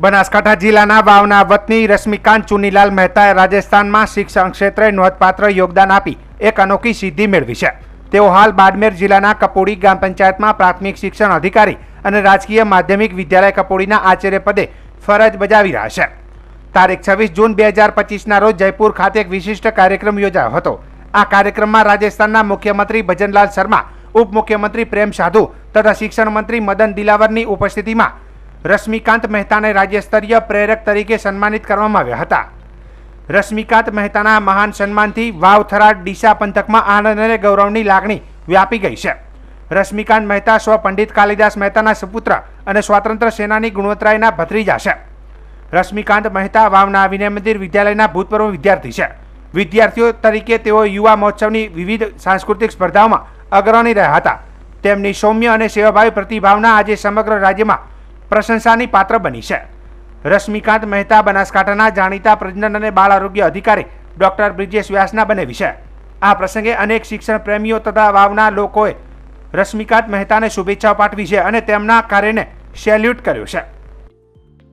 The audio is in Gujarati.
બનાસકાંઠા જિલ્લાના વાવના વતની રશ્મિકાંત ચુનીલાલ મહેતાએ રાજસ્થાનમાં શિક્ષણ ક્ષેત્રે નોંધપાત્ર યોગદાન આપી એક અનોખી સિદ્ધિ મેળવી છે. તેઓ હાલ બાડમેર જિલ્લાના કપોડી ગ્રામ પંચાયતમાં પ્રાથમિક શિક્ષણ અધિકારી અને રાજકીય માધ્યમિક વિદ્યાલય કપોડીના આચાર્ય પદે ફરજ બજાવી રહ્યા છે. તારીખ છવ્વીસ જૂન બે હજાર પચીસના રોજ જયપુર ખાતે એક વિશિષ્ટ કાર્યક્રમ યોજાયો હતો. આ કાર્યક્રમમાં રાજસ્થાનના મુખ્યમંત્રી ભજનલાલ શર્મા, ઉપમુખ્યમંત્રી પ્રેમ સાધુ તથા શિક્ષણ મંત્રી મદન દિલાવરની ઉપસ્થિતિમાં રશ્મિકાંત મહેતાને રાજ્ય સ્તરીય પ્રેરક તરીકે સન્માનિત કરવામાં આવ્યા હતા. રશ્મિકાંત મહેતાના મહાન સન્માનથી વાવથરા ડીસા પંથકમાં આનંદ અને ગૌરવની લાગણી વ્યાપી ગઈ છે. રશ્મિકાંત મહેતા સ્વ પંડિત કાલિદાસ મહેતાના સુપુત્ર અને સ્વાતંત્ર્ય સેનાની ગુણવત્તરાયના ભત્રીજા છે. રશ્મિકાંત મહેતા વાવના વિનય મંદિર વિદ્યાલયના ભૂતપૂર્વ વિદ્યાર્થી છે. વિદ્યાર્થીઓ તરીકે તેઓ યુવા મહોત્સવની વિવિધ સાંસ્કૃતિક સ્પર્ધાઓમાં અગ્રણી રહ્યા હતા. તેમની સૌમ્ય અને સેવાભાવી પ્રતિભાવના આજે સમગ્ર રાજ્યમાં પ્રશંસાની પાત્ર બની છે. રશ્મિકાંત મહેતા બનાસકાંઠાના જાણીતા પ્રજનન અને બાળ આરોગ્ય અધિકારી ડોક્ટર બ્રિજેશ વ્યાસના બનેવી છે. આ પ્રસંગે અનેક શિક્ષણ પ્રેમીઓ તથા વાવના લોકોએ રશ્મિકાંત મહેતાને શુભેચ્છાઓ પાઠવી છે અને તેમના કાર્યને સેલ્યુટ કર્યું છે.